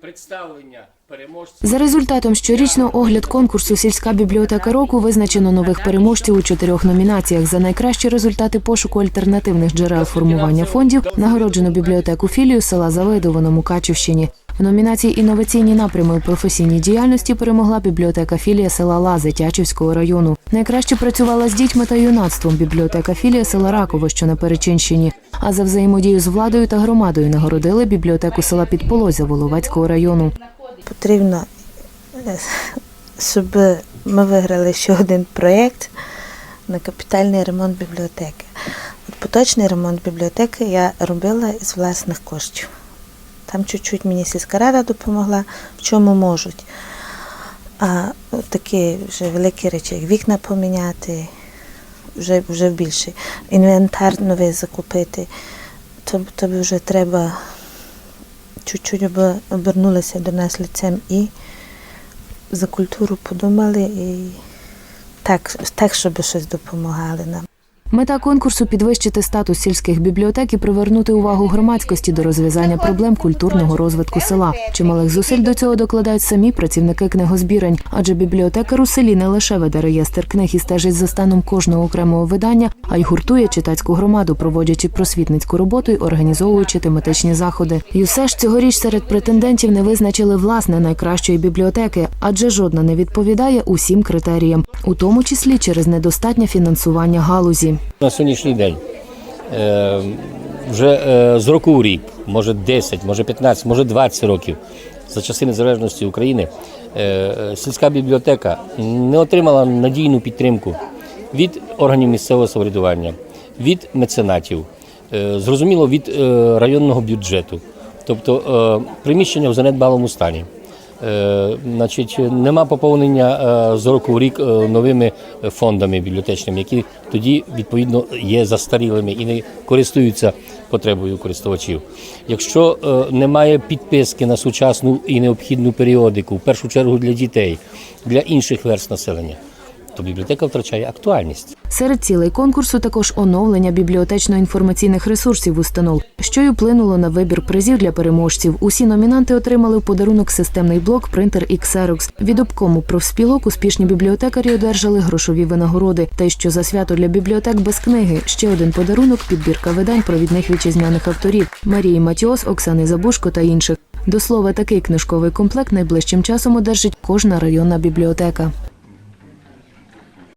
представлення переможців. За результатом щорічного огляд конкурсу Сільська бібліотека року визначено нових переможців у чотирьох номінаціях. За найкращі результати пошуку альтернативних джерел формування фондів нагороджено бібліотеку філію села Завидово на Мукачівщині. В номінації Інноваційні напрями професійній діяльності перемогла бібліотека філія села Лази Тячівського району. Найкраще працювала з дітьми та юнацтвом бібліотека філія села Раково, що на Перечинщині. А за взаємодію з владою та громадою нагородили бібліотеку села Підполозя Воловецького району. Потрібно, е, щоб ми виграли ще один проєкт на капітальний ремонт бібліотеки. От поточний ремонт бібліотеки я робила з власних коштів. Там чуть-чуть мені сільська рада допомогла, в чому можуть. А такі вже великі речі, як вікна поміняти, вже, вже більше. Інвентар новий закупити, то, тобі вже треба чуть-чуть обернулися до нас лицем і за культуру подумали і так, так щоб щось допомагали нам. Мета конкурсу підвищити статус сільських бібліотек і привернути увагу громадськості до розв'язання проблем культурного розвитку села. Чималих зусиль до цього докладають самі працівники книгозбірень, адже бібліотекар у селі не лише веде реєстр книг і стежить за станом кожного окремого видання, а й гуртує читацьку громаду, проводячи просвітницьку роботу і організовуючи тематичні заходи. І все ж цьогоріч серед претендентів не визначили власне найкращої бібліотеки, адже жодна не відповідає усім критеріям, у тому числі через недостатнє фінансування галузі. На сьогоднішній день е, вже е, з року у рік, може 10, може 15, може 20 років за часи незалежності України е, сільська бібліотека не отримала надійну підтримку від органів місцевого самоврядування, від меценатів, зрозуміло, від районного бюджету. Тобто приміщення в занедбалому стані. Е, Значить, нема поповнення е, з року в рік е, новими фондами бібліотечними, які тоді відповідно є застарілими і не користуються потребою користувачів. Якщо немає підписки на сучасну і необхідну періодику, в першу чергу для дітей, для інших верст населення, то бібліотека втрачає актуальність. Серед цілей конкурсу також оновлення бібліотечно-інформаційних ресурсів установ, що й вплинуло на вибір призів для переможців. Усі номінанти отримали в подарунок системний блок принтер і Xerox. Від обкому профспілок успішні бібліотекарі одержали грошові винагороди. Та що за свято для бібліотек без книги. Ще один подарунок підбірка видань провідних вітчизняних авторів Марії Матіос, Оксани Забушко та інших. До слова, такий книжковий комплект найближчим часом одержить кожна районна бібліотека.